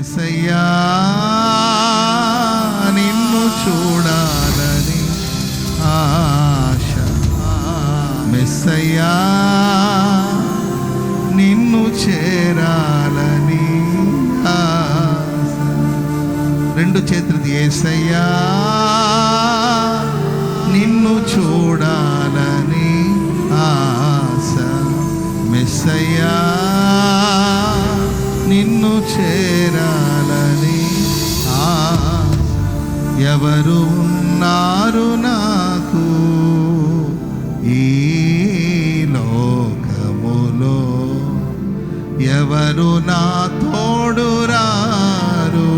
ఏసయ్యా నిన్ను చూడాలని ఆశ. మెస్సయ్యా నిన్ను చేరాలని రెండు చేతులది ఏసయ్యా నిన్ను చూడాలని ఆశ. మెస్సయ్యా నిన్ను చేరాలని ఆ ఎవరు ఉన్నారు నాకు? ఈ లోకములో ఎవరు నా తోడురారు?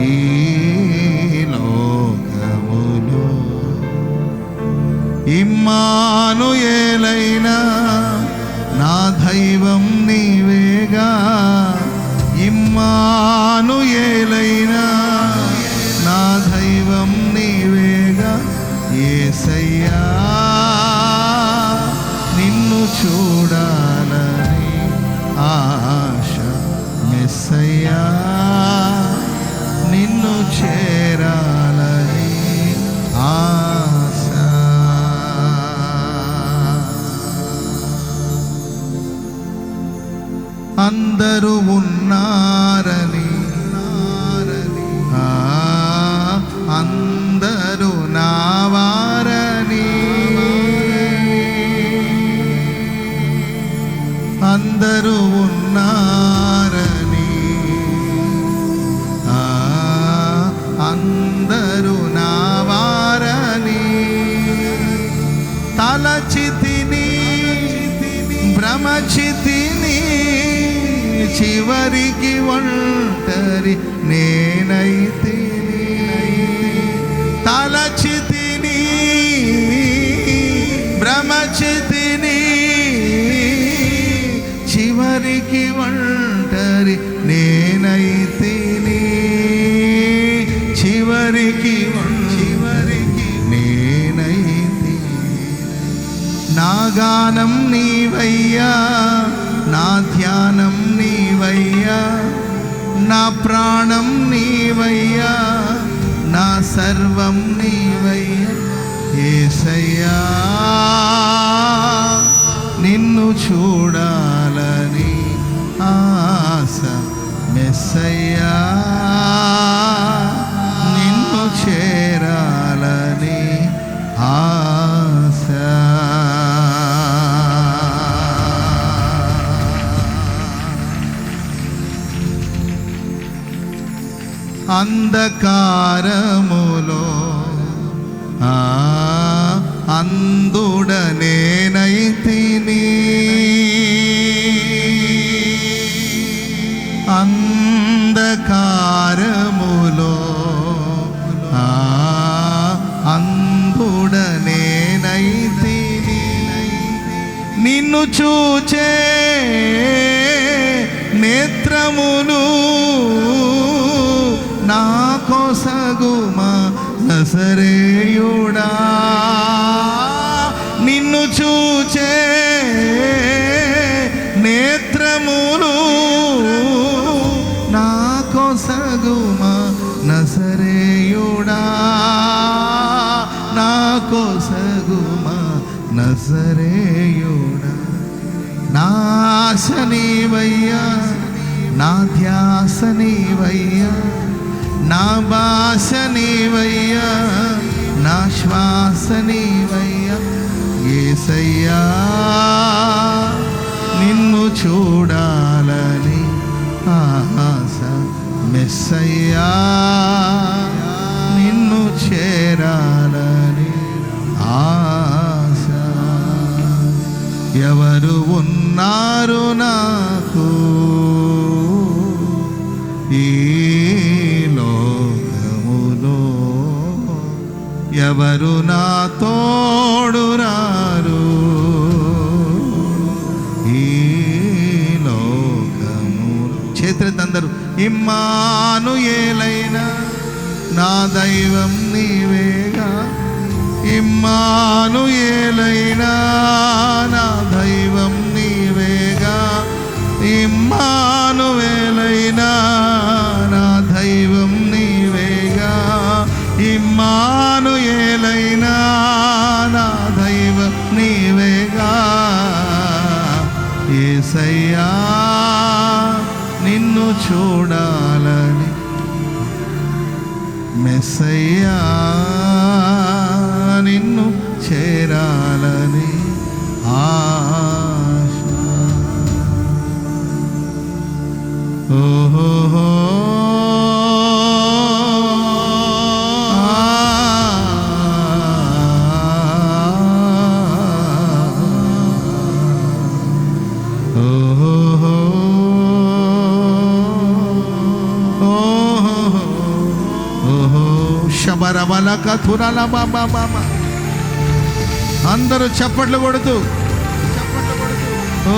ఈ ఇమ్మాను నా దైవం నీవేగా ఏసయ్యా. నిన్ను చూడాలని ఆశ మెస్సయ్యా. నిన్ను చేరాలని ఆశ. అందరూ ఉన్నా చివరికి ఒంటరి నేనైతే. తలచితిని భ్రమచితిని చివరికి ఒంటరి నేనైతే. చివరికి చివరికి నేనైతే. నా గానం నీవయ్యా నా ధ్యానం నీ నీవయ్యా. నా ప్రాణం నీవయ్యా. నా సర్వం నీవయ్యా. ఏసయ్యా నిన్ను చూడాలని ఆశ మెస్సయ్యా. నిన్ను చే అంధకారములో. అందుడనేనైతిని అంధకారములో. అందుడనేనైతిని నిన్ను చూచే నేత్రములు కొసగుమా నసరేయుడా నిన్ను చూచే నేత్రములు నా కొసగుమా నసరేయుడా నా కొసగుమా నసరేయుడా నాశనీవయ్యా నా ధ్యాసనీవయ్యా నా భాషనీవయ్యా నా శ్వాసనీవయ్యా ఏసయ్యా నిన్ను చూడాలని ఆశ మెస్సయ్యా నిన్ను చేరాలని ఆశ. ఎవరు ఉన్నారు నాకు? ఈ ఎవరు నా తోడు రారు ఈ లోకము చేతులందరూ ఇమ్మాను ఏలైనా నా దైవం నీవేగా. ఇమ్మాను ఏలైనా నా దైవం సయ్యా నిన్ను చూడాలని మెస్సయ్యా నిన్ను చేరాలని ఆశ. ఓహో అందరూ చప్పట్లు కొడుతూ చప్పట్లు కొడుతూ. ఓ